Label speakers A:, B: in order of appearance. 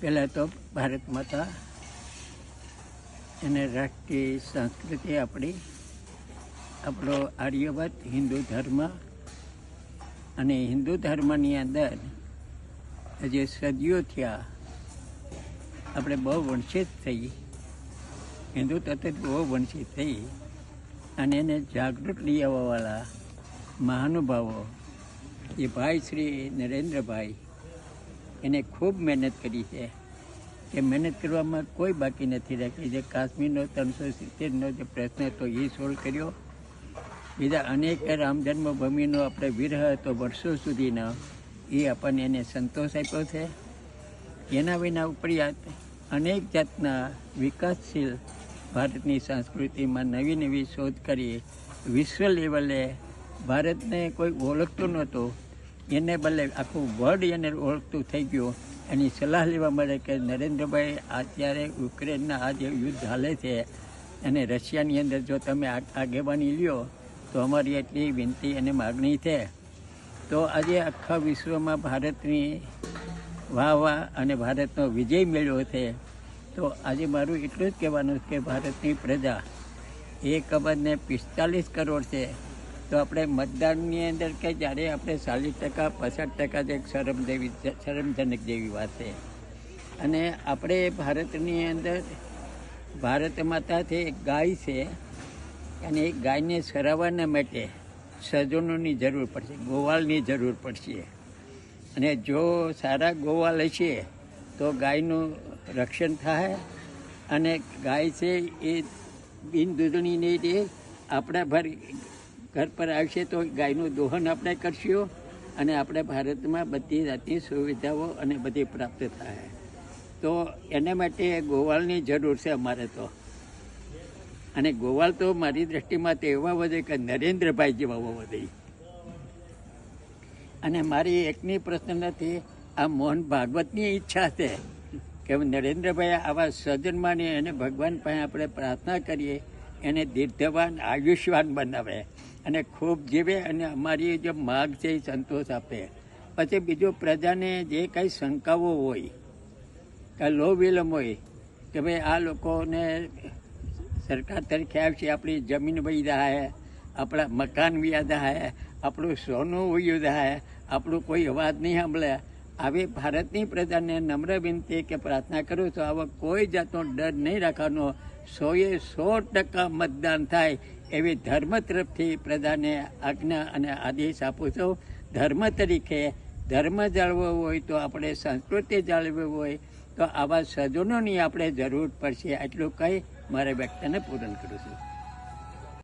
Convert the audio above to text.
A: પહેલાં તો ભારત માતા અને રાષ્ટ્રીય સંસ્કૃતિ આપણી, આપણો આર્યવત હિન્દુ ધર્મ અને હિન્દુ ધર્મની અંદર જે સદીઓ થયા, આપણે બહુ વંશિત થઈ, હિન્દુ તત્વ બહુ વંશિત થઈ અને એને જાગૃત લઈ આવવાવાળા મહાનુભાવો, એ ભાઈ શ્રી નરેન્દ્રભાઈ એને ખૂબ મહેનત કરી છે. કે મહેનત કરવામાં કોઈ બાકી નથી રાખી જે કાશ્મીરનો ત્રણસો સિત્તેરનો જે પ્રશ્ન હતો, એ સોલ્વ કર્યો. બીજા અનેક રામ જન્મભૂમિનો આપણે વિરહ હતો વર્ષો સુધીનો, એ આપણને એને સંતોષ આપ્યો છે. એના વિના ઉપરિયાત અનેક જાતના વિકાસશીલ ભારતની સંસ્કૃતિમાં નવી નવી શોધ કરી. વિશ્વ લેવલે ભારતને કોઈ ઓળખતું નહોતું. એને બદલે આખું વર્લ્ડ એને ઓળખતું થઈ ગયું, એની સલાહ લેવા મળે કે નરેન્દ્રભાઈ, અત્યારે યુક્રેનના આ જે યુદ્ધ હાલે છે, અને રશિયાની અંદર જો તમે આગેવાની લ્યો, તો અમારી એટલી વિનંતી અને માગણી છે. તો આજે આખા વિશ્વમાં ભારતની વાહ વાહ અને ભારતનો વિજય મેળવ્યો છે. તો આજે મારું એટલું જ કહેવાનું કે ભારતની પ્રજા એક અબજને પિસ્તાલીસ કરોડ છે. તો આપણે મતદાનની અંદર કે જ્યારે આપણે ચાલીસ ટકા, પચાસ ટકા જે શરમ જેવી શરમજનક જેવી વાત છે. અને આપણે ભારતની અંદર, ભારત માતાથી એક ગાય છે અને એ ગાયને સરાવવાના માટે સજ્જનોની જરૂર પડશે ગોવાળની જરૂર પડશે. અને જો સારા ગોવાલ હશે, તો ગાયનું રક્ષણ થાય અને ગાય છે એ બિન દૂધણી નહીં રહે આપણા ભર ઘર પર આવશે તો ગાયનું દોહન આપણે કરશું અને આપણે ભારતમાં બધી જાતની સુવિધાઓ અને બધી પ્રાપ્ત થાય. તો એના માટે ગોવાળની જરૂર છે અમારે તો. અને ગોવાળ તો મારી દ્રષ્ટિમાં તો એવા વધે કે નરેન્દ્રભાઈ જેવા વધે. અને મારી એકની પ્રશ્ન નથી, આ મોહન ભાગવતની ઈચ્છા છે કે નરેન્દ્રભાઈ આવા સજ્જન અને ભગવાન પાસે આપણે પ્રાર્થના કરીએ, એને દીર્ઘવાન, આયુષ્યવાન બનાવે. અને ખૂબ જીવે અને અમારી જે માગ છે એ સંતોષ આપે. પછી બીજું પ્રજાને જે કાંઈ શંકાઓ હોય, કે લો વિલમ હોય, કે ભાઈ આ લોકોને સરકાર તરીકે આવશે આપણી જમીન વહી જાય આપણા મકાન વ્યા જાય આપણું સોનું વયું જાય આપણું કોઈ અવાજ નહીં સાંભળે. આવી ભારતની પ્રજાને નમ્ર વિનંતી કે પ્રાર્થના કરું છું, આવા કોઈ જાતનો ડર નહીં રાખવાનો. સોએ સો ટકા મતદાન થાય એવી ધર્મ તરફથી પ્રજાને આજ્ઞા અને આદેશ આપું છું. ધર્મ તરીકે ધર્મ જાળવવો હોય તો આપણે સંસ્કૃતિ જાળવવી હોય તો આવા સજ્જનોની આપણે જરૂર પડશે. એટલું કહી મારે વ્યક્તને પૂરણ કરું છું.